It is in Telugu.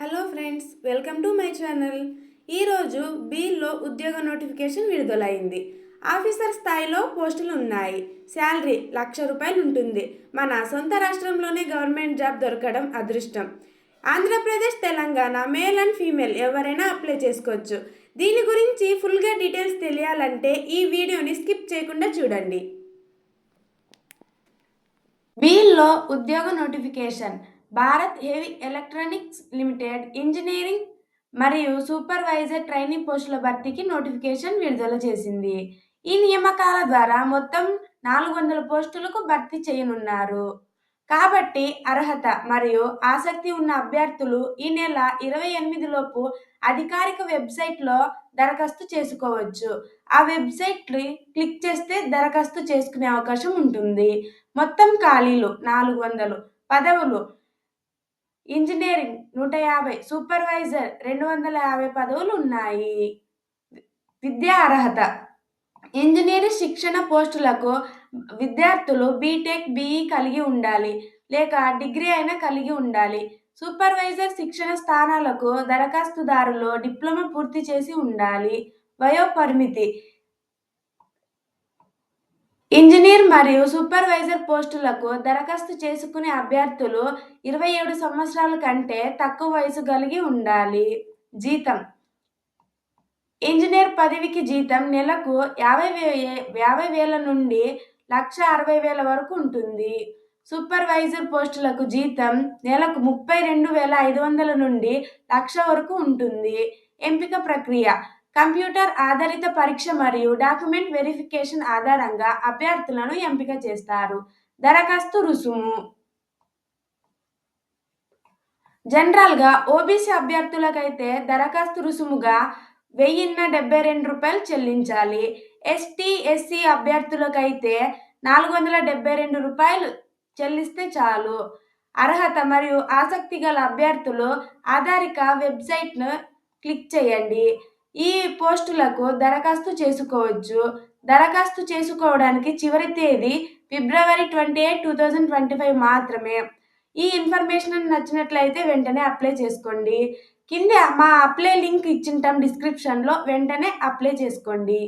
Hello friends welcome to my channel. ఈరోజు బీల్లో ఉద్యోగ నోటిఫికేషన్ విడుదలైంది. ఆఫీసర్ స్థాయిలో పోస్టులు ఉన్నాయి. శాలరీ లక్ష రూపాయలు ఉంటుంది. మన సొంత రాష్ట్రంలోనే గవర్నమెంట్ జాబ్ దొరకడం అదృష్టం. Andhra Pradesh Telangana male and female ఎవరైనా అప్లై చేసుకోవచ్చు. దీని గురించి ఫుల్గా డీటెయిల్స్ తెలియాలంటే ఈ వీడియోని స్కిప్ చేయకుండా చూడండి. బీల్లో ఉద్యోగ notification. Bharat heavy electronics limited engineering మరియు సూపర్వైజర్ ట్రైనింగ్ పోస్టుల భర్తీకి నోటిఫికేషన్ విడుదల చేసింది. ఈ నియామకాల ద్వారా మొత్తం నాలుగు వందల పోస్టులకు భర్తీ చేయనున్నారు. కాబట్టి అర్హత మరియు ఆసక్తి ఉన్న అభ్యర్థులు ఈ నెల ఇరవై ఎనిమిదిలోపు అధికారిక వెబ్సైట్లో దరఖాస్తు చేసుకోవచ్చు. ఆ వెబ్సైట్ క్లిక్ చేస్తే దరఖాస్తు చేసుకునే అవకాశం ఉంటుంది. మొత్తం ఖాళీలు నాలుగు వందలు పదవులు ఇంజనీరింగ్ నూట యాభై సూపర్వైజర్ రెండు వందల యాభై పదవులు ఉన్నాయి. విద్యా అర్హత. ఇంజనీరింగ్ శిక్షణ పోస్టులకు విద్యార్థులు బీటెక్ బీఈ కలిగి ఉండాలి లేక డిగ్రీ అయినా కలిగి ఉండాలి. సూపర్వైజర్ శిక్షణ స్థానాలకు దరఖాస్తుదారులు డిప్లొమా పూర్తి చేసి ఉండాలి. వయో పరిమితి ఇంజనీర్ మరియు సూపర్వైజర్ పోస్టులకు దరఖాస్తు చేసుకునే అభ్యర్థులు ఇరవై ఏడు సంవత్సరాల కంటే తక్కువ వయసు కలిగి ఉండాలి. జీతం. ఇంజనీర్ పదవికి జీతం నెలకు యాభై వే యాభై వేల నుండి లక్ష అరవై వేల వరకు ఉంటుంది. సూపర్వైజర్ పోస్టులకు జీతం నెలకు ముప్పై రెండు వేల ఐదు వందల నుండి లక్ష వరకు ఉంటుంది. ఎంపిక ప్రక్రియ. కంప్యూటర్ ఆధారిత పరీక్ష మరియు డాక్యుమెంట్ వెరిఫికేషన్ ఆధారంగా అభ్యర్థులను ఎంపిక చేస్తారు. దరఖాస్తు రుసుము. జనరల్గా ఓబీసీ అభ్యర్థులకైతే దరఖాస్తు రుసుముగా వెయ్యిన్న డెబ్బై రెండు రూపాయలు చెల్లించాలి. ఎస్టీ ఎస్సీ అభ్యర్థులకైతే నాలుగు వందల డెబ్బై రెండు రూపాయలు చెల్లిస్తే చాలు. అర్హత మరియు ఆసక్తి గల అభ్యర్థులు ఆధారిక వెబ్సైట్ను క్లిక్ చేయండి. ఈ పోస్టులకు దరఖాస్తు చేసుకోవచ్చు. దరఖాస్తు చేసుకోవడానికి చివరి తేదీ February twenty eight two thousand twenty five మాత్రమే. ఈ ఇన్ఫర్మేషన్ నచ్చినట్లయితే వెంటనే అప్లై చేసుకోండి. కింద మా అప్లై లింక్ ఇచ్చింటాం డిస్క్రిప్షన్లో వెంటనే అప్లై చేసుకోండి.